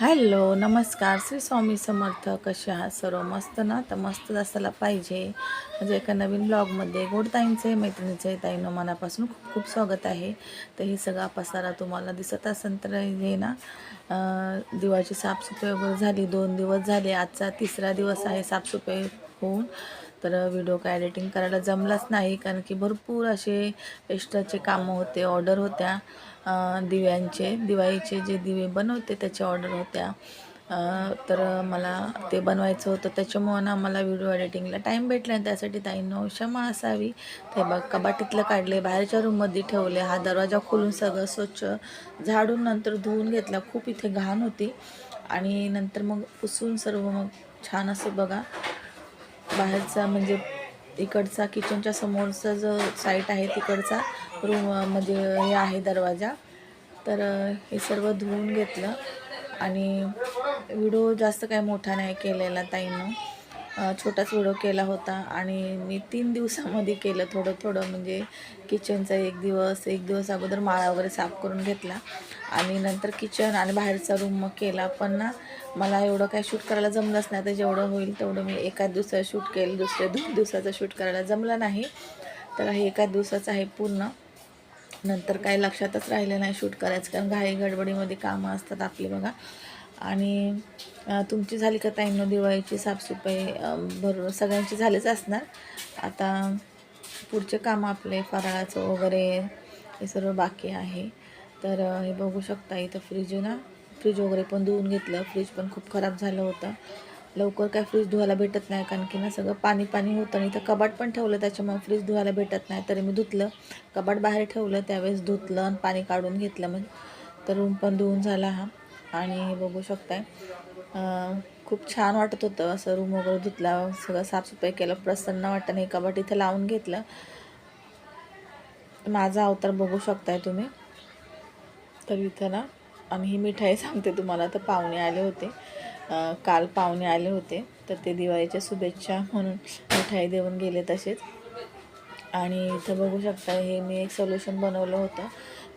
Hello नमस्कार. श्री स्वामी समर्थ कसे आहात सर्व? मस्त ना? तर मस्त असायला पाहिजे. म्हणजे एका नवीन ब्लॉगमध्ये गोडताईंचे मैत्रिणीचे ताईनं मनापासून खूप खूप स्वागत आहे. तर ही सगळा पसारा तुम्हाला दिसत असेल तर हे ना दिवाळीची साफसफाई वगैरे झाली दोन दिवस झाले. आजचा तिसरा दिवस आहे साफसफाई होऊन. तर व्हिडिओ काय एडिटिंग करायला जमलाच नाही कारण की भरपूर असे एक्स्ट्राचे कामं होते ऑर्डर होत्या. दिव्यांचे दिवाळीचे जे दिवे बनवते त्याच्या ऑर्डर होत्या. तर मला ते बनवायचं होतं. त्याच्यामुळं ना मला व्हिडिओ एडिटिंगला टाईम भेटला आणि त्यासाठी ताईंनो क्षमा असावी. ते बघ कबाटीतलं काढले बाहेरच्या रूममध्ये ठेवले हा दरवाजा खोलून सगळं स्वच्छ झाडून नंतर धुवून घेतला. खूप इथे घाण होती. आणि नंतर मग पुसून सर्व मग छान असं बघा. बाहेरचा म्हणजे इकडचा किचनच्या समोरचा जो साईट आहे तिकडचा रूम म्हणजे हे आहे दरवाजा. तर हे सर्व धुवून घेतलं आणि व्हिडिओ जास्त काय मोठा नाही केलेला ताईनं. छोटाच व्हिडिओ केला होता आणि मी तीन दिवसामध्ये केलं थोडं थोडं म्हणजे किचनचा एक दिवस एक दिवस अगोदर माळा वगैरे साफ करून घेतला आणि नंतर किचन आणि बाहेरचा रूम मग केला. पण ना मला एवढं काय शूट करायला जमलंच नाही. तर जेवढं होईल तेवढं मी एकाच दिवसात शूट केलं दुसऱ्या दोन दिवसाचं शूट करायला जमलं नाही. तर हे एकाच दिवसाचं आहे पूर्ण. नंतर काही लक्षातच राहिलं नाही शूट करायचं कारण घाई गडबडीमध्ये कामं असतात आपली बघा. आणि तुमची झाली का ताईंनो दिवाळीची साफसफाई? भरून भर सगळ्यांची झालीच असणार. आता पुढचे कामं आपले फराळाचं वगैरे हे सर्व बाकी आहे. तर हे बघू शकता इथं फ्रीज ना. फ्रीज वगैरे पण धुवून घेतलं. फ्रीज पण खूप खराब झालं होतं. लवकर काय फ्रीज धुवायला भेटत नाही कारण की ना सगळं पाणी पाणी होतं आणि इथं कबाट पण ठेवलं त्याच्यामुळे फ्रीज धुवायला भेटत नाही. तरी मी धुतलं कबाट बाहेर ठेवलं त्यावेळेस धुतलं आणि पाणी काढून घेतलं मग तर रूम पण धुवून झाला हा. आणि हे बघू शकताय खूप छान वाटत होतं असं रूम वगैरे धुतला सगळं साफसफाई केलं प्रसन्न वाटतं नाही हे कबाट इथं लावून घेतलं. माझा अवतार बघू शकताय तुम्ही. तर इथं ना आणि ही मिठाई सांगते तुम्हाला तर पाहुणे आले होते. काल पाहुणे आले होते तर ते दिवाळीच्या शुभेच्छा म्हणून मिठाई देऊन गेले तसेच. आणि इथं बघू शकता हे मी एक सोल्युशन बनवलं होतं.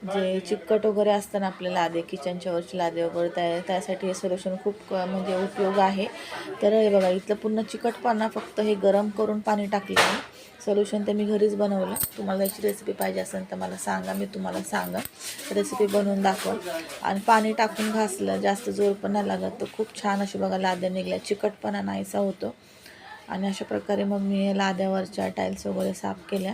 जे चिकट वगैरे असतं ना आपले लादे किचनच्यावरचे लादे वगैरे त्या त्यासाठी हे सोल्युशन खूप म्हणजे उपयोग आहे. तर हे बघा इथलं पूर्ण चिकटपणा फक्त हे गरम करून पाणी टाकलं आहे. सोल्युशन ते मी घरीच बनवलं. तुम्हाला याची रेसिपी पाहिजे असेल तर मला सांगा मी तुम्हाला सांगा रेसिपी बनवून दाखवा आणि पाणी टाकून घासलं जास्त जोर पण नाही लागत. तर खूप छान अशी बघा लाद्या निघल्या. चिकटपणा नाहीसा होतो. आणि अशा प्रकारे मग मी लाद्यावरच्या टाईल्स वगैरे साफ केल्या.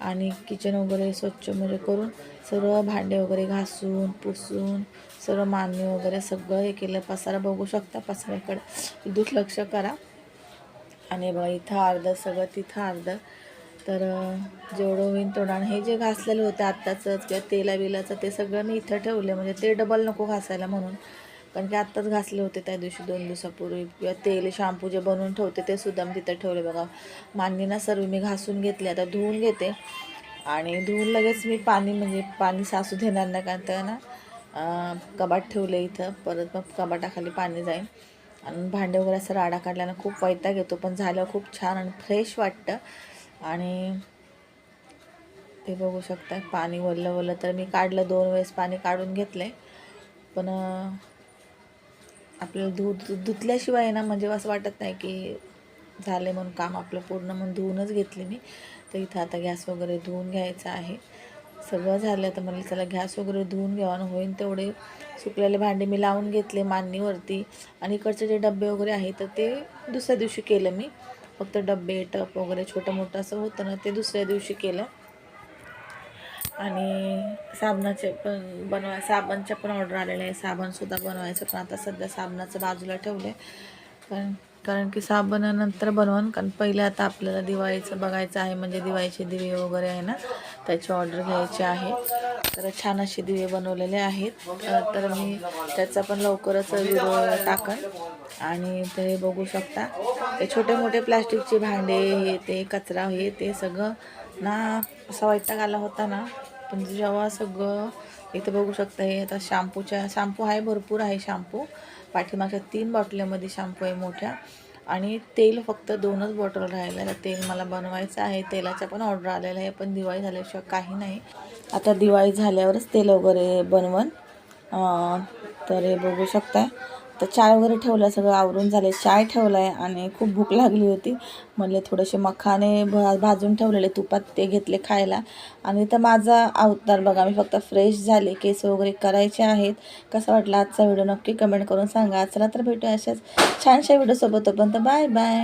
आणि किचन वगैरे स्वच्छ म्हणजे करून सर्व भांडे वगैरे घासून पुसून सर्व मानवी वगैरे सगळं हे केलं. पसारा बघू शकता पसाऱ्याकडे. दुर्लक्ष करा. आणि बघा इथं अर्धं सगळं तिथं अर्धं. तर जेवढं होईन तोडाण हे जे घासलेलं होतं आत्ताचं किंवा तेला बिलाचं ते सगळं मी इथं ठेवले म्हणजे ते डबल नको घासायला म्हणून. कारण की आत्ताच घासले होते त्या दिवशी दोन दिवसापूर्वी. किंवा तेल शॅम्पू जे बनवून ठेवते ते सुद्धा मी तिथं ठेवले बघा. मांडीना सर्व मी घासून घेतले आता धुवून घेते. आणि धुवून लगेच मी पाणी म्हणजे पाणी सासू देणार नाही कारण तर ना कबाट ठेवले इथं. परत मग कबाटाखाली पाणी जाईल. आणि भांडे वगैरे असं राडा काढल्यानं खूप वैताग येतो पण झालं खूप छान आणि फ्रेश वाटतं. आणि ते बघू शकता पाणी वल्लं वल्लं तर मी काढलं दोन वेळेस पाणी काढून घेतलं आहे पण आपल्याला धु धुतल्याशिवाय ना म्हणजे असं वाटत नाही की झालं म्हणून काम आपलं पूर्ण म्हणून धुवूनच घेतले मी. तर इथं आता गॅस वगैरे धुवून घ्यायचा आहे. सगळं झालं तर मला चला गॅस वगैरे धुवून घ्यावा आणि होईन तेवढे. सुकलेले भांडे मी लावून घेतले मांडणीवरती. आणि इकडचे जे डबे वगैरे आहेत तर ते दुसऱ्या दिवशी केलं मी. फक्त डबे टप वगैरे छोटं मोठं असं होतं ना ते दुसऱ्या दिवशी केलं. आणि साबणाचे पण बनवाय साबणच्या पण ऑर्डर आलेले आहे साबणसुद्धा बनवायचं पण आता सध्या साबणाचं बाजूला ठेवलं आहे कारण कारण की साबणानंतर बनवून कारण पहिले आता आपल्याला दिवाळीचं बघायचं आहे म्हणजे दिवाळीचे दिवे वगैरे आहे ना त्याची ऑर्डर घ्यायची आहे. तर छान असे दिवे बनवलेले आहेत. तर मी त्याचा पण लवकरच व्हिडिओ टाकन. आणि ते बघू शकता. ते छोटे मोठे प्लॅस्टिकचे भांडे हे ते कचरा हे ते सगळं ना असा वैताग आला होता ना पण जेव्हा सगळं इथं बघू शकता हे आता शॅम्पूच्या शॅम्पू आहे भरपूर आहे शॅम्पू. पाठीमागच्या तीन बॉटल्यामध्ये शॅम्पू आहे मोठ्या. आणि तेल फक्त दोनच बॉटल राहिलं आहे. तेल मला बनवायचं आहे तेलाचा पण ऑर्डर आलेला आहे पण दिवाळी झाल्याशिवाय काही नाही. आता दिवाळी झाल्यावरच तेल वगैरे बनवन. तर हे बघू शकता तर चाय वगैरे ठेवला सगळं आवरून झाले चाय ठेवला आहे आणि खूप भूक लागली होती. म्हणले थोडेसे मखाने भा भाजून ठेवलेले तुपात ते घेतले खायला. आणि तर माझा अवतार बघा मी फक्त फ्रेश झाले केस वगैरे करायचे आहेत. कसा वाटला आजचा व्हिडिओ नक्की कमेंट करून सांगा. चला तर भेटू अशाच छानशा व्हिडिओसोबत तर बाय बाय.